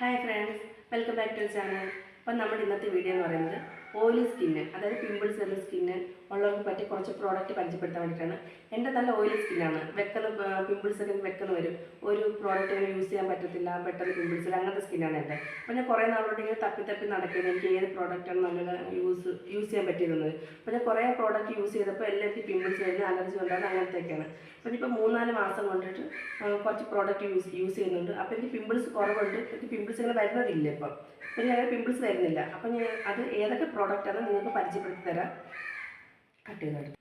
Hi friends welcome back to channel അപ്പം നമ്മുടെ ഇന്നത്തെ വീഡിയോ എന്ന് പറയുന്നത് ഓയിലി സ്കിന്ന് അതായത് പിമ്പിൾസ് ഉള്ള സ്കിന്ന് ഉള്ളവർക്ക് പറ്റി കുറച്ച് പ്രോഡക്റ്റ് പരിചയപ്പെടുത്താൻ വേണ്ടിയിട്ടാണ്. എന്റെ നല്ല ഓയിലി സ്കിന്നാണ് വെക്കുന്ന പിമ്പിൾസ് ഒക്കെ വെക്കുന്ന വരും. ഒരു പ്രോഡക്റ്റ് അങ്ങനെ യൂസ് ചെയ്യാൻ പറ്റത്തില്ല പെട്ടെന്ന് പിമ്പിൾസ് അങ്ങനത്തെ സ്കിന്നാണ് എന്റെ. അപ്പോൾ ഞാൻ കുറേ നാളോട്ട് ഇങ്ങനെ തപ്പി തപ്പി നടക്കുന്നത് എനിക്ക് ഏത് പ്രോഡക്റ്റാണ് നല്ല യൂസ് യൂസ് ചെയ്യാൻ പറ്റിയിരുന്നത് അപ്പോൾ ഞാൻ കുറേ പ്രോഡക്റ്റ് യൂസ് ചെയ്തപ്പോൾ എല്ലാവർക്കും പിമ്പിൾസ് വരുന്ന അലർജി ഉണ്ടാകുന്ന അങ്ങനത്തെയൊക്കെയാണ്. അപ്പോൾ ഇപ്പോൾ മൂന്നാൽ മാസം കൊണ്ടിട്ട് കുറച്ച് പ്രോഡക്റ്റ് യൂസ് യൂസ് ചെയ്യുന്നുണ്ട്. അപ്പോൾ എനിക്ക് പിമ്പിൾസ് കുറവുണ്ട്. എനിക്ക് പിമ്പിൾസ് ഇങ്ങനെ വരുന്നതില്ല ഇപ്പം. അപ്പോൾ ഞാൻ പിമ്പിൾസ് വരുന്നില്ല. അപ്പോൾ ഞാൻ അത് ഏതൊക്കെ പ്രോഡക്റ്റ് പ്രോഡക്റ്റാണ് നിങ്ങൾക്ക് പരിചയപ്പെടുത്തി തരാം. കട്ട് ചെയ്തെടുത്തു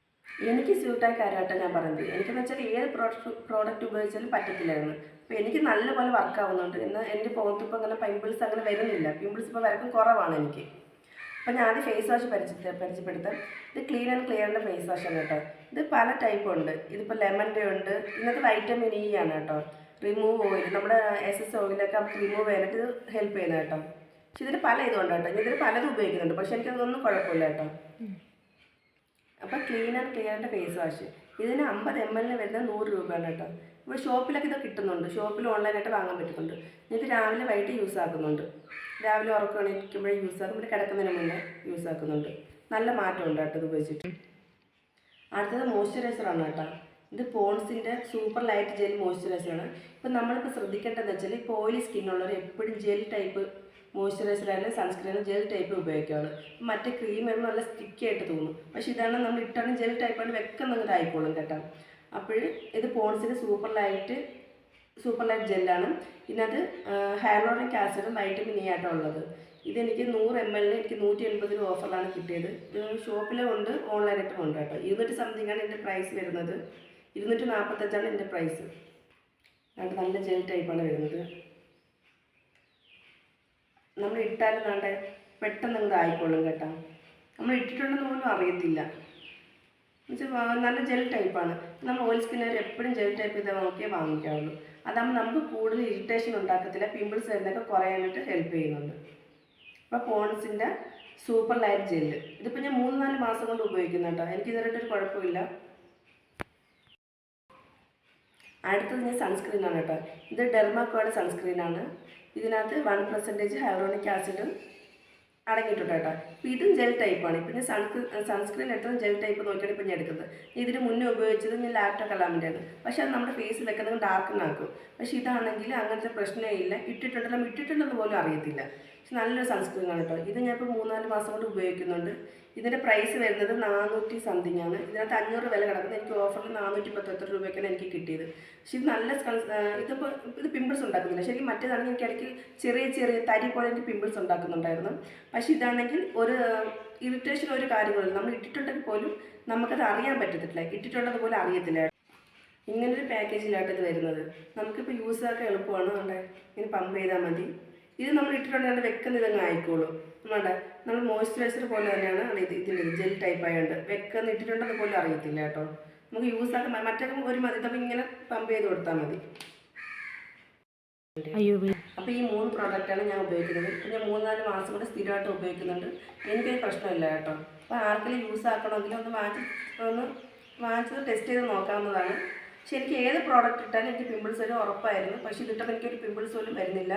എനിക്ക് സ്യൂട്ടായ കാര്യമായിട്ടാണ് ഞാൻ പറയുന്നത്. എനിക്കെന്ന് വെച്ചാൽ ഏത് പ്രോഡക്റ്റ് പ്രോഡക്റ്റ് ഉപയോഗിച്ചാലും പറ്റത്തില്ലായിരുന്നു. അപ്പോൾ എനിക്ക് നല്ലപോലെ വർക്ക് ആവുന്നുണ്ട്. എന്നാൽ എന്റെ പോകത്ത് ഇപ്പോൾ അങ്ങനെ പിമ്പിൾസ് അങ്ങനെ വരുന്നില്ല. പിമ്പിൾസ് ഇപ്പോൾ വരക്കും കുറവാണ് എനിക്ക്. അപ്പോൾ ഞാൻ ആദ്യം ഫേസ് വാഷ് പരിചയ പരിചയപ്പെടുത്താം. ഇത് ക്ലീൻ ആൻഡ് ക്ലിയറിന്റെ ഫേസ് വാഷാണ് കേട്ടോ. ഇത് പല ടൈപ്പ് ഉണ്ട്. ഇതിപ്പോൾ ലെമണിന്റെ ഉണ്ട്. ഇന്നത്തെ വൈറ്റമിൻ ഇ ആണ് കേട്ടോ. റിമൂവ് ഓയിൽ നമ്മുടെ എസ് എസ് ഓയിലൊക്കെ നമുക്ക് റിമൂവ് ചെയ്യാനായിട്ട് ഇത് ഹെൽപ്പ് ചെയ്യുന്നത് കേട്ടോ. പക്ഷെ ഇതിന് പല ഇതുണ്ട് കേട്ടോ. ഇതിൽ പലതും ഉപയോഗിക്കുന്നുണ്ട്. പക്ഷെ എനിക്കതൊന്നും കുഴപ്പമില്ല കേട്ടോ. അപ്പോൾ ക്ലീൻ ആൻഡ് ക്ലിയറിന്റെ ഫേസ് വാഷ് ഇതിന് അമ്പത് എം എല്ലിന് വരുന്നത് നൂറ് രൂപയാണ് കേട്ടോ. ഇപ്പോൾ ഷോപ്പിലൊക്കെ ഇത് കിട്ടുന്നുണ്ട്. ഷോപ്പിൽ ഓൺലൈനായിട്ട് വാങ്ങാൻ പറ്റുന്നുണ്ട്. ഇത് രാവിലെ വൈകിട്ട് യൂസ് ആക്കുന്നുണ്ട്. രാവിലെ ഉറക്കണിക്കുമ്പോഴേ യൂസ് ആക്കും. പിന്നെ കിടക്കുന്നതിന് മുന്നേ യൂസ് ആക്കുന്നുണ്ട്. നല്ല മാറ്റമുണ്ട് കേട്ടോ ഇത് ഉപയോഗിച്ചിട്ട്. അടുത്തത് മോയ്സ്ചറൈസറാണ് കേട്ടോ. ഇത് പോൺസിന്റെ സൂപ്പർ ലൈറ്റ് ജെൽ മോയ്സ്ചറൈസറാണ് ഇപ്പം നമ്മളിപ്പോൾ ശ്രദ്ധിക്കേണ്ടതെന്ന് വെച്ചാൽ ഇപ്പോൾ ഓയിലി സ്കിന്നുള്ളവർ എപ്പോഴും ജെൽ ടൈപ്പ് മോയ്സ്ചറൈസർ ആയാലും സൺസ്ക്രീനും ജെൽ ടൈപ്പ് ഉപയോഗിക്കുകയാണ് മറ്റേ ക്രീം വരുമ്പോൾ നല്ല സ്റ്റിക്കി ആയിട്ട് തോന്നും. പക്ഷേ ഇതാണ് നമ്മൾ ഇട്ടാണ് ജെൽ ടൈപ്പാണ് വെക്കുന്നങ്ങോട്ട് ആയിക്കോളും കേട്ടോ. അപ്പോൾ ഇത് പോൺസിന്റെ സൂപ്പർ ലൈറ്റ് സൂപ്പർ ലൈറ്റ് ജെല്ലാണ്. ഇതിനകത്ത് ഹൈലോറിക് ആസിഡും വൈറ്റമിൻ ഇ ആയിട്ടാണ് ഉള്ളത്. ഇതെനിക്ക് നൂറ് എം എല്ലിന് എനിക്ക് നൂറ്റി എൺപത് രൂപ ഓഫറിലാണ് കിട്ടിയത്. ഷോപ്പിലും ഉണ്ട് ഓൺലൈനായിട്ടും ഉണ്ട് കേട്ടോ. ഇരുന്നൂറ്റി സംതിങ് ആണ് എന്റെ പ്രൈസ് വരുന്നത്. ഇരുന്നൂറ്റി നാൽപ്പത്തഞ്ചാണ് എന്റെ പ്രൈസ് അതുകൊണ്ട് നല്ല ജെൽ ടൈപ്പാണ് വരുന്നത്. നമ്മൾ ഇട്ടാലും വേണ്ടേ? പെട്ടെന്ന് അങ്ങ് ആയിക്കോളും കേട്ടോ. നമ്മൾ ഇട്ടിട്ടുണ്ടെന്ന് പോലും അറിയത്തില്ല. എന്നുവെച്ചാൽ നല്ല ജെൽ ടൈപ്പാണ് നമ്മൾ ഓയിൽ സ്കിന്നർ എപ്പോഴും ജെൽ ടൈപ്പ് ചെയ്താൽ നോക്കിയേ വാങ്ങിക്കാവുള്ളൂ. അതാകുമ്പോൾ നമുക്ക് കൂടുതൽ ഇറിറ്റേഷൻ ഉണ്ടാക്കത്തില്ല. പിമ്പിൾസ് വരുന്നതൊക്കെ കുറയാനായിട്ട് ഹെൽപ്പ് ചെയ്യുന്നുണ്ട്. അപ്പോൾ പോൺസിന്റെ സൂപ്പർ ലൈറ്റ് ജെല്ല് ഇതിപ്പോൾ ഞാൻ മൂന്ന് നാല് മാസം കൊണ്ട് ഉപയോഗിക്കുന്നുണ്ടോ. ഒരു കുഴപ്പമില്ല. അടുത്തത് ഞാൻ സൺസ്ക്രീനാണ് കേട്ടോ. ഇത് ഡെർമാക്കോയുടെ സൺസ്ക്രീനാണ് ഇതിനകത്ത് വൺ പെർസെന്റേജ് ഹൈറോണിക് ആസിഡും അടങ്ങിയിട്ടുണ്ട് കേട്ടോ. അപ്പോൾ ഇതും ജെൽ ടൈപ്പാണ് ഇപ്പം ഞാൻ സൺസ്ക്രീൻ സൺസ്ക്രീൻ എടുത്തത് ജെൽ ടൈപ്പ് നോക്കിയാണ് ഇപ്പം ഞാൻ എടുക്കുന്നത്. ഇതിന് മുന്നേ ഉപയോഗിച്ചത് ഞാൻ ലാക്ടോ കലാമിന്റെയാണ് പക്ഷേ അത് നമ്മുടെ ഫേസിൽ വെക്കുന്നത് ഡാർക്കനാക്കും പക്ഷേ ഇതാണെങ്കിൽ അങ്ങനത്തെ പ്രശ്നമേ ഇല്ല. ഇട്ടിട്ടുണ്ടല്ലോ ഇട്ടിട്ടുണ്ടെന്ന് പോലും അറിയത്തില്ല. നല്ലൊരു സൺസ്ക്രീനാണ് കേട്ടോ. ഇത് ഞാൻ ഇപ്പോൾ മൂന്നാൽ മാസം കൊണ്ട് ഉപയോഗിക്കുന്നുണ്ട്. ഇതിന്റെ പ്രൈസ് വരുന്നത് നാനൂറ്റി സംതിങ് ആണ്. ഇതിനകത്ത് അഞ്ഞൂറ് വില കിടക്കുന്നത് എനിക്ക് ഓഫറിൽ നാനൂറ്റി പത്തെത്ര രൂപയ്ക്കാണ് എനിക്ക് കിട്ടിയത്. പക്ഷെ ഇത് നല്ല ഇതിപ്പോൾ ഇത് പിമ്പിൾസ് ഉണ്ടാക്കുന്നില്ല. ശരിക്കും മറ്റേതാണെങ്കിൽ എനിക്ക് ഇടയ്ക്ക് ചെറിയ ചെറിയ തരി പോലെ എനിക്ക് പിമ്പിൾസ് ഉണ്ടാക്കുന്നുണ്ടായിരുന്നു. പക്ഷേ ഇതാണെങ്കിൽ ഒരു ഇറിറ്റേഷൻ ഒരു കാര്യങ്ങളില്ല നമ്മൾ ഇട്ടിട്ടുണ്ടെങ്കിൽ പോലും നമുക്കത് അറിയാൻ പറ്റത്തില്ല. ഇട്ടിട്ടുള്ളത് പോലും അറിയത്തില്ല. ഇങ്ങനൊരു പാക്കേജിലായിട്ട് ഇത് വരുന്നത്. നമുക്കിപ്പോൾ യൂസ് ആക്കാൻ എളുപ്പമാണ്. അവിടെ ഇങ്ങനെ പമ്പ് ചെയ്താൽ മതി. ഇത് നമ്മൾ ഇട്ടിട്ടുണ്ടെങ്കിൽ വെക്കുന്ന ഇതങ്ങ് ആയിക്കോളും. എന്നാണ്ട് നമ്മൾ മോയ്സ്ചറൈസർ പോലെ തന്നെയാണ് ആണ് ഇത് ഇതിന്റെ ജെൽ ടൈപ്പ് ആയതുകൊണ്ട് വെക്കുന്ന ഇട്ടിട്ടുണ്ടെന്ന് പോലും അറിയത്തില്ല കേട്ടോ. നമുക്ക് യൂസ് ആക്കാൻ മറ്റൊക്കെ ഒരു മതി. ഇതപ്പോൾ ഇങ്ങനെ പമ്പ് ചെയ്ത് കൊടുത്താൽ മതി. അപ്പോൾ ഈ മൂന്ന് പ്രോഡക്റ്റാണ് ഞാൻ ഉപയോഗിക്കുന്നത്. ഇപ്പം ഞാൻ നാല് മാസം കൊണ്ട് സ്ഥിരമായിട്ട് ഉപയോഗിക്കുന്നുണ്ട്. എനിക്കൊരു പ്രശ്നമില്ല കേട്ടോ. അപ്പോൾ ആർക്കെങ്കിലും യൂസ് ആക്കണമെങ്കിൽ ഒന്ന് വാങ്ങിച്ച് ഒന്ന് വാങ്ങിച്ചത് ടെസ്റ്റ് ചെയ്ത് നോക്കാവുന്നതാണ്. ശരിക്കും എനിക്ക് ഏത് പ്രോഡക്റ്റ് ഇട്ടാലും എനിക്ക് പിമ്പിൾസ് വരും ഉറപ്പായിരുന്നു. പക്ഷേ ഇതിട്ടപ്പോൾ എനിക്കൊരു പിമ്പിൾസ് പോലും വരുന്നില്ല.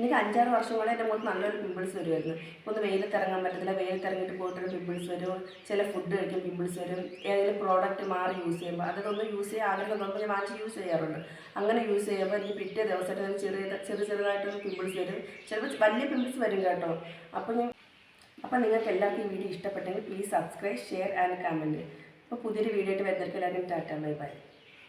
എനിക്ക് അഞ്ചാറ് വർഷം കൊണ്ട് എന്റെ മുഖത്ത് നല്ലൊരു പിമ്പിൾസ് വരുമായിരുന്നു ഇപ്പോൾ ഒന്ന് വെയിലത്ത് ഇറങ്ങാൻ പറ്റത്തില്ല വെയിലത്ത് ഇറങ്ങിയിട്ട് പോയിട്ടൊരു പിമ്പിൾസ് വരും ചില ഫുഡ് കഴിക്കും പിമ്പിൾസ് വരും ഏതെങ്കിലും പ്രോഡക്റ്റ് മാറി യൂസ് ചെയ്യുമ്പോൾ അതൊന്ന് യൂസ് ചെയ്യാൻ ആഗ്രഹം തോന്നുമ്പോൾ ഞാൻ വാങ്ങിച്ച് യൂസ് ചെയ്യാറുണ്ട്. അങ്ങനെ യൂസ് ചെയ്യുമ്പോൾ എനിക്ക് പിറ്റേ ദിവസമായിട്ട് ചെറിയ ചെറിയ ചെറുതായിട്ടൊന്ന് പിമ്പിൾസ് വരും. ചിലപ്പോൾ വലിയ പിമ്പിൾസ് വരും കേട്ടോ. അപ്പോൾ ഞാൻ അപ്പോൾ നിങ്ങൾക്ക് എല്ലാവർക്കും ഈ വീഡിയോ ഇഷ്ടപ്പെട്ടെങ്കിൽ please subscribe share and comment അപ്പോൾ പുതിയൊരു വീഡിയോ ആയിട്ട് വരുന്നവർക്ക് എല്ലാവരും ടാറ്റ ബൈ ബൈ.